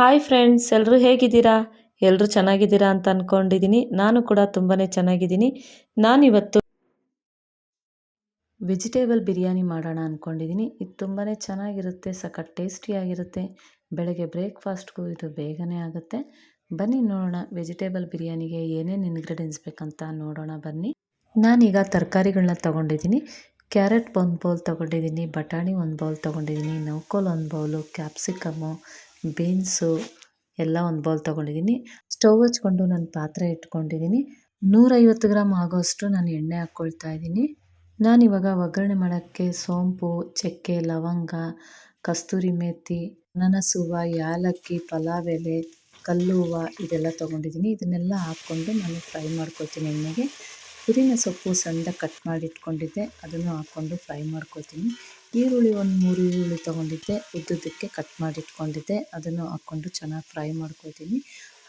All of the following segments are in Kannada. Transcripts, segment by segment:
ಹಾಯ್ ಫ್ರೆಂಡ್ಸ್ ಎಲ್ಲರೂ ಹೇಗಿದ್ದೀರಾ? ಎಲ್ಲರೂ ಚೆನ್ನಾಗಿದ್ದೀರಾ ಅಂತ ಅಂದ್ಕೊಂಡಿದ್ದೀನಿ ನಾನು ಕೂಡ ತುಂಬಾ ಚೆನ್ನಾಗಿದ್ದೀನಿ ನಾನಿವತ್ತು ವೆಜಿಟೇಬಲ್ ಬಿರಿಯಾನಿ ಮಾಡೋಣ ಅಂದ್ಕೊಂಡಿದ್ದೀನಿ ಇದು ತುಂಬಾ ಚೆನ್ನಾಗಿರುತ್ತೆ, ಸಖತ್ ಟೇಸ್ಟಿಯಾಗಿರುತ್ತೆ. ಬೆಳಗ್ಗೆ ಬ್ರೇಕ್ಫಾಸ್ಟ್ಗೂ ಇದು ಬೇಗನೆ ಆಗುತ್ತೆ. ಬನ್ನಿ ನೋಡೋಣ ವೆಜಿಟೇಬಲ್ ಬಿರಿಯಾನಿಗೆ ಏನೇನು ಇಂಗ್ರೀಡಿಯೆಂಟ್ಸ್ ಬೇಕಂತ ನೋಡೋಣ ಬನ್ನಿ. ನಾನೀಗ ತರಕಾರಿಗಳನ್ನ ತೊಗೊಂಡಿದ್ದೀನಿ ಕ್ಯಾರೆಟ್ ಒಂದು ಬೌಲ್ ತೊಗೊಂಡಿದ್ದೀನಿ ಬಟಾಣಿ ಒಂದು ಬೌಲ್ ತೊಗೊಂಡಿದ್ದೀನಿ ನೌಕೋಲ್ ಒಂದು ಬೌಲು ಕ್ಯಾಪ್ಸಿಕಮ್ಮು ಬೀನ್ಸು ಎಲ್ಲ ಒಂದು ಬೌಲ್ ತೊಗೊಂಡಿದ್ದೀನಿ. ಸ್ಟವ್ ಹಚ್ಕೊಂಡು ನಾನು ಪಾತ್ರೆ ಇಟ್ಕೊಂಡಿದ್ದೀನಿ. ನೂರೈವತ್ತು ಗ್ರಾಮ್ ಆಗೋಷ್ಟು ನಾನು ಎಣ್ಣೆ ಹಾಕ್ಕೊಳ್ತಾ ಇದ್ದೀನಿ. ನಾನಿವಾಗ ಒಗ್ಗರಣೆ ಮಾಡೋಕ್ಕೆ ಸೋಂಪು, ಚಕ್ಕೆ, ಲವಂಗ, ಕಸ್ತೂರಿ ಮೇಥಿ ನನಸುವ ಯಾಲಕ್ಕಿ, ಪಲಾವ್ ಎಲೆ ಕಲ್ಲು ಹೂವು ಇದೆಲ್ಲ ತೊಗೊಂಡಿದ್ದೀನಿ. ಇದನ್ನೆಲ್ಲ ಹಾಕ್ಕೊಂಡು ನಾನು ಫ್ರೈ ಮಾಡ್ಕೊಳ್ತೀನಿ ಎಣ್ಣೆಗೆ. ಪುದೀನ ಸೊಪ್ಪು ಸಣ್ಣದಾಗಿ ಕಟ್ ಮಾಡಿ ಇಟ್ಕೊಂಡಿದ್ದೆ. ಅದನ್ನು ಹಾಕ್ಕೊಂಡು ಫ್ರೈ ಮಾಡ್ಕೊಳ್ತೀನಿ. ಈರುಳ್ಳಿ ಒಂದು ಮೂರು ಈರುಳ್ಳಿ ತೊಗೊಂಡಿದ್ದೆ. ಉದ್ದುದ್ದಕ್ಕೆ ಕಟ್ ಮಾಡಿ ಇಟ್ಕೊಂಡಿದ್ದೆ. ಅದನ್ನು ಹಾಕ್ಕೊಂಡು ಚೆನ್ನಾಗಿ ಫ್ರೈ ಮಾಡ್ಕೊಳ್ತೀನಿ.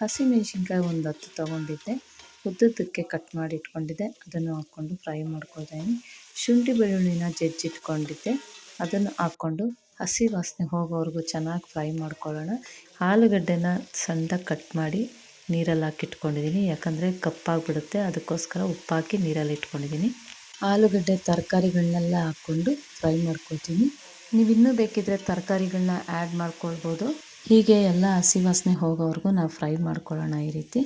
ಹಸಿಮೆಣ್ಸಿನ್ಕಾಯಿ ಒಂದು ಹತ್ತು ತೊಗೊಂಡಿದ್ದೆ. ಉದ್ದುದ್ದಕ್ಕೆ ಕಟ್ ಮಾಡಿ ಇಟ್ಕೊಂಡಿದ್ದೆ. ಅದನ್ನು ಹಾಕ್ಕೊಂಡು ಫ್ರೈ ಮಾಡ್ಕೋತೀನಿ ಶುಂಠಿ ಬೆಳ್ಳುಳ್ಳಿನ ಜಜ್ಜಿಟ್ಕೊಂಡಿದ್ದೆ ಅದನ್ನು ಹಾಕ್ಕೊಂಡು ಹಸಿ ವಾಸನೆ ಹೋಗೋವರೆಗೂ ಚೆನ್ನಾಗಿ ಫ್ರೈ ಮಾಡ್ಕೊಳ್ಳೋಣ. ಆಲೂಗಡ್ಡೆನ ಸಣ್ಣದಾಗಿ ಕಟ್ ಮಾಡಿ ನೀರಲ್ಲಿ ಹಾಕಿಟ್ಕೊಂಡಿದ್ದೀನಿ ಯಾಕಂದರೆ ಕಪ್ಪಾಗಿಬಿಡುತ್ತೆ. ಅದಕ್ಕೋಸ್ಕರ ಉಪ್ಪಾಕಿ ನೀರಲ್ಲಿ ಇಟ್ಕೊಂಡಿದ್ದೀನಿ. ಆಲೂಗಡ್ಡೆ ತರಕಾರಿಗಳನ್ನೆಲ್ಲ ಹಾಕ್ಕೊಂಡು ಫ್ರೈ ಮಾಡ್ಕೊಳ್ತೀನಿ. ನೀವು ಇನ್ನೂ ಬೇಕಿದ್ದರೆ ತರಕಾರಿಗಳನ್ನ ಆ್ಯಡ್ ಮಾಡ್ಕೊಳ್ಬೋದು. ಹೀಗೆ ಎಲ್ಲ ಹಸಿ ವಾಸನೆ ಹೋಗೋವರೆಗೂ ನಾವು ಫ್ರೈ ಮಾಡ್ಕೊಳ್ಳೋಣ ಈ ರೀತಿ.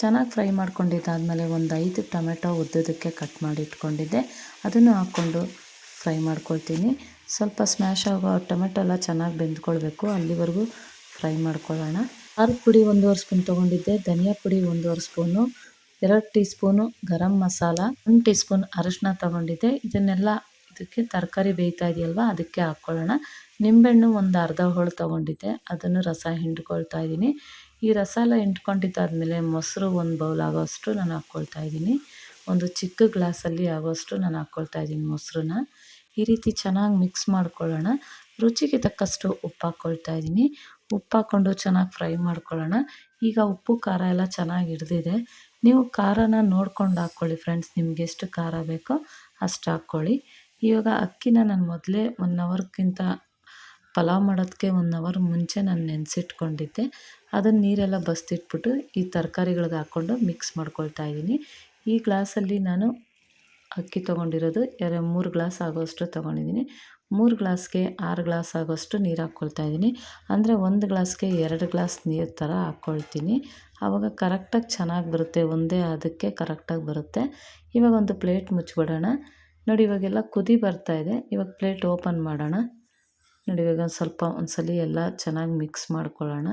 ಚೆನ್ನಾಗಿ ಫ್ರೈ ಮಾಡ್ಕೊಂಡಿದ್ದಾದಮೇಲೆ ಒಂದು ಐದು ಟೊಮೆಟೊ ಉದ್ದದಕ್ಕೆ ಕಟ್ ಮಾಡಿ ಇಟ್ಕೊಂಡಿದ್ದೆ. ಅದನ್ನು ಹಾಕ್ಕೊಂಡು ಫ್ರೈ ಮಾಡ್ಕೊಳ್ತೀನಿ. ಸ್ವಲ್ಪ ಸ್ಮ್ಯಾಶ್ ಆಗೋ ಟೊಮೆಟೊ ಎಲ್ಲ ಚೆನ್ನಾಗಿ ಬೆಂದ್ಕೊಳ್ಬೇಕು. ಅಲ್ಲಿವರೆಗೂ ಫ್ರೈ ಮಾಡ್ಕೊಳ್ಳೋಣ. ಖಾರದ ಪುಡಿ ಒಂದೂವರೆ ಸ್ಪೂನ್ ತೊಗೊಂಡಿದ್ದೆ. ಧನಿಯಾ ಪುಡಿ ಒಂದೂವರೆ ಸ್ಪೂನು, ಎರಡು ಟೀ ಸ್ಪೂನು ಗರಂ ಮಸಾಲ, ಒಂದು ಟೀ ಸ್ಪೂನ್ ಅರಶಿನ ತೊಗೊಂಡಿದ್ದೆ. ಇದನ್ನೆಲ್ಲ ಇದಕ್ಕೆ ತರಕಾರಿ ಬೇಯ್ತಾ ಇದೆಯಲ್ವ, ಅದಕ್ಕೆ ಹಾಕ್ಕೊಳ್ಳೋಣ. ನಿಂಬೆಹಣ್ಣು ಒಂದು ಅರ್ಧ ಹೋಳು ತೊಗೊಂಡಿದ್ದೆ. ಅದನ್ನು ರಸ ಹಿಂಡ್ಕೊಳ್ತಾ ಇದ್ದೀನಿ. ಈ ರಸ ಎಲ್ಲ ಹಿಂಡ್ಕೊಂಡಿದ್ದಾದಮೇಲೆ ಮೊಸರು ಒಂದು ಬೌಲ್ ಆಗೋಷ್ಟು ನಾನು ಹಾಕ್ಕೊಳ್ತಾ ಇದ್ದೀನಿ. ಒಂದು ಚಿಕ್ಕ ಗ್ಲಾಸಲ್ಲಿ ಆಗೋಷ್ಟು ನಾನು ಹಾಕ್ಕೊಳ್ತಾ ಇದ್ದೀನಿ ಮೊಸರನ್ನ. ಈ ರೀತಿ ಚೆನ್ನಾಗಿ ಮಿಕ್ಸ್ ಮಾಡ್ಕೊಳ್ಳೋಣ. ರುಚಿಗೆ ತಕ್ಕಷ್ಟು ಉಪ್ಪು ಹಾಕ್ಕೊಳ್ತಾ ಇದ್ದೀನಿ. ಉಪ್ಪು ಹಾಕ್ಕೊಂಡು ಚೆನ್ನಾಗಿ ಫ್ರೈ ಮಾಡ್ಕೊಳ್ಳೋಣ. ಈಗ ಉಪ್ಪು, ಖಾರ ಎಲ್ಲ ಚೆನ್ನಾಗಿ ಹಿಡ್ದಿದೆ. ನೀವು ಖಾರನ ನೋಡ್ಕೊಂಡು ಹಾಕ್ಕೊಳ್ಳಿ ಫ್ರೆಂಡ್ಸ್. ನಿಮ್ಗೆ ಎಷ್ಟು ಖಾರ ಬೇಕೋ ಅಷ್ಟು ಹಾಕ್ಕೊಳ್ಳಿ. ಇವಾಗ ಅಕ್ಕಿನ ನಾನು ಮೊದಲೇ ಒನ್ ಅವರ್ಗಿಂತ ಪಲಾವ್ ಮಾಡೋದಕ್ಕೆ ಒನ್ ಅವರ್ ಮುಂಚೆ ನಾನು ನೆನೆಸಿಟ್ಕೊಂಡಿದ್ದೆ. ಅದನ್ನು ನೀರೆಲ್ಲ ಬಸ್ತಿಟ್ಬಿಟ್ಟು ಈ ತರಕಾರಿಗಳಿಗೆ ಹಾಕ್ಕೊಂಡು ಮಿಕ್ಸ್ ಮಾಡ್ಕೊಳ್ತಾ ಇದ್ದೀನಿ ಈ ಗ್ಲಾಸಲ್ಲಿ ನಾನು ಅಕ್ಕಿ ತೊಗೊಂಡಿರೋದು ಎರಡು ಮೂರು ಗ್ಲಾಸ್ ಆಗೋಷ್ಟು ತೊಗೊಂಡಿದ್ದೀನಿ ಮೂರು ಗ್ಲಾಸ್ಗೆ ಆರು ಗ್ಲಾಸ್ ಆಗೋಷ್ಟು ನೀರು ಹಾಕ್ಕೊಳ್ತಾ ಇದ್ದೀನಿ. ಅಂದರೆ ಒಂದು ಗ್ಲಾಸ್ಗೆ ಎರಡು ಗ್ಲಾಸ್ ನೀರು ಥರ ಹಾಕ್ಕೊಳ್ತೀನಿ. ಆವಾಗ ಕರೆಕ್ಟಾಗಿ ಚೆನ್ನಾಗಿ ಬರುತ್ತೆ, ಒಂದೇ ಅದಕ್ಕೆ ಕರೆಕ್ಟಾಗಿ ಬರುತ್ತೆ. ಇವಾಗ ಒಂದು ಪ್ಲೇಟ್ ಮುಚ್ಚಿಬಿಡೋಣ ನೋಡಿ, ಇವಾಗೆಲ್ಲ ಕುದಿ ಬರ್ತಾ ಇದೆ. ಇವಾಗ ಪ್ಲೇಟ್ ಓಪನ್ ಮಾಡೋಣ. ನೋಡಿ, ಇವಾಗ ಒಂದು ಸ್ವಲ್ಪ ಒಂದು ಸಲ ಎಲ್ಲ ಚೆನ್ನಾಗಿ ಮಿಕ್ಸ್ ಮಾಡ್ಕೊಳ್ಳೋಣ.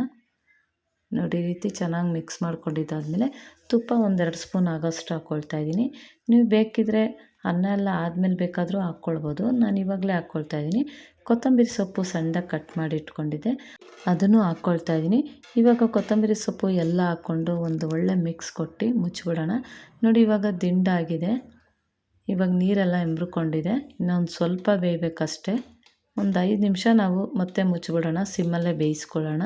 ನೋಡಿ ರೀತಿ ಚೆನ್ನಾಗಿ ಮಿಕ್ಸ್ ಮಾಡ್ಕೊಂಡಿದ್ದಾದಮೇಲೆ ತುಪ್ಪ ಒಂದೆರಡು ಸ್ಪೂನ್ ಆಗೋಷ್ಟು ಹಾಕ್ಕೊಳ್ತಾ ಇದ್ದೀನಿ. ನೀವು ಬೇಕಿದ್ದರೆ ಅನ್ನ ಎಲ್ಲ ಆದಮೇಲೆ ಬೇಕಾದರೂ ಹಾಕ್ಕೊಳ್ಬೋದು. ನಾನು ಇವಾಗಲೇ ಹಾಕ್ಕೊಳ್ತಾ ಇದ್ದೀನಿ ಕೊತ್ತಂಬರಿ ಸೊಪ್ಪು ಸಣ್ಣದಾಗಿ ಕಟ್ ಮಾಡಿ ಇಟ್ಕೊಂಡಿದ್ದೆ. ಅದನ್ನು ಹಾಕ್ಕೊಳ್ತಾ ಇದ್ದೀನಿ ಇವಾಗ ಕೊತ್ತಂಬರಿ ಸೊಪ್ಪು ಎಲ್ಲ ಹಾಕ್ಕೊಂಡು ಒಂದು ಒಳ್ಳೆ ಮಿಕ್ಸ್ ಕೊಟ್ಟು ಮುಚ್ಚಿಬಿಡೋಣ ನೋಡಿ, ಇವಾಗ ದಿಂಡಾಗಿದೆ ಇವಾಗ ನೀರೆಲ್ಲ ಎಂಬ್ರುಕೊಂಡಿದೆ. ಇನ್ನೊಂದು ಸ್ವಲ್ಪ ಬೇಯಬೇಕಷ್ಟೇ. ಒಂದು ಐದು ನಿಮಿಷ ನಾವು ಮತ್ತೆ ಮುಚ್ಚಿಬಿಡೋಣ ಸಿಮ್ಮಲ್ಲೇ ಬೇಯಿಸ್ಕೊಳ್ಳೋಣ.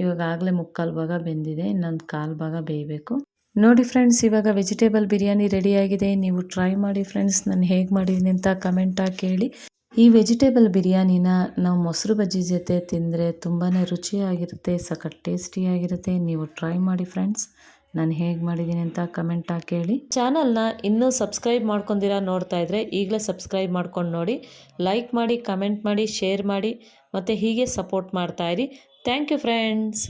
ಇವಾಗ ಆಗಲೇ ಮುಕ್ಕಾಲು ಭಾಗ ಬೆಂದಿದೆ. ಇನ್ನೊಂದು ಕಾಲು ಭಾಗ ಬೇಯಬೇಕು. ನೋಡಿ ಫ್ರೆಂಡ್ಸ್ ಇವಾಗ ವೆಜಿಟೇಬಲ್ ಬಿರಿಯಾನಿ ರೆಡಿಯಾಗಿದೆ. ನೀವು ಟ್ರೈ ಮಾಡಿ ಫ್ರೆಂಡ್ಸ್ ನಾನು ಹೇಗೆ ಮಾಡಿದ್ದೀನಿ ಅಂತ ಕಮೆಂಟಾಗಿ ಕೇಳಿ. ಈ ವೆಜಿಟೇಬಲ್ ಬಿರಿಯಾನಿನ ನಾವು ಮೊಸರು ಬಜ್ಜಿ ಜೊತೆ ತಿಂದರೆ ತುಂಬಾ ರುಚಿಯಾಗಿರುತ್ತೆ, ಸಖತ್ ಟೇಸ್ಟಿಯಾಗಿರುತ್ತೆ. ನೀವು ಟ್ರೈ ಮಾಡಿ ಫ್ರೆಂಡ್ಸ್ ನಾನು ಹೇಗೆ ಮಾಡಿದ್ದೀನಿ ಅಂತ ಕಮೆಂಟ್ ಹಾಕಿ ಹೇಳಿ ಚಾನಲ್ನ ಇನ್ನೂ ಸಬ್ಸ್ಕ್ರೈಬ್ ಮಾಡ್ಕೊಂಡಿರಾ ನೋಡ್ತಾ ಇದ್ರೆ ಈಗಲೇ ಸಬ್ಸ್ಕ್ರೈಬ್ ಮಾಡ್ಕೊಂಡು ನೋಡಿ. ಲೈಕ್ ಮಾಡಿ ಕಮೆಂಟ್ ಮಾಡಿ ಶೇರ್ ಮಾಡಿ, ಮತ್ತು ಹೀಗೆ ಸಪೋರ್ಟ್ ಮಾಡ್ತಾಯಿರಿ ಥ್ಯಾಂಕ್ ಯು ಫ್ರೆಂಡ್ಸ್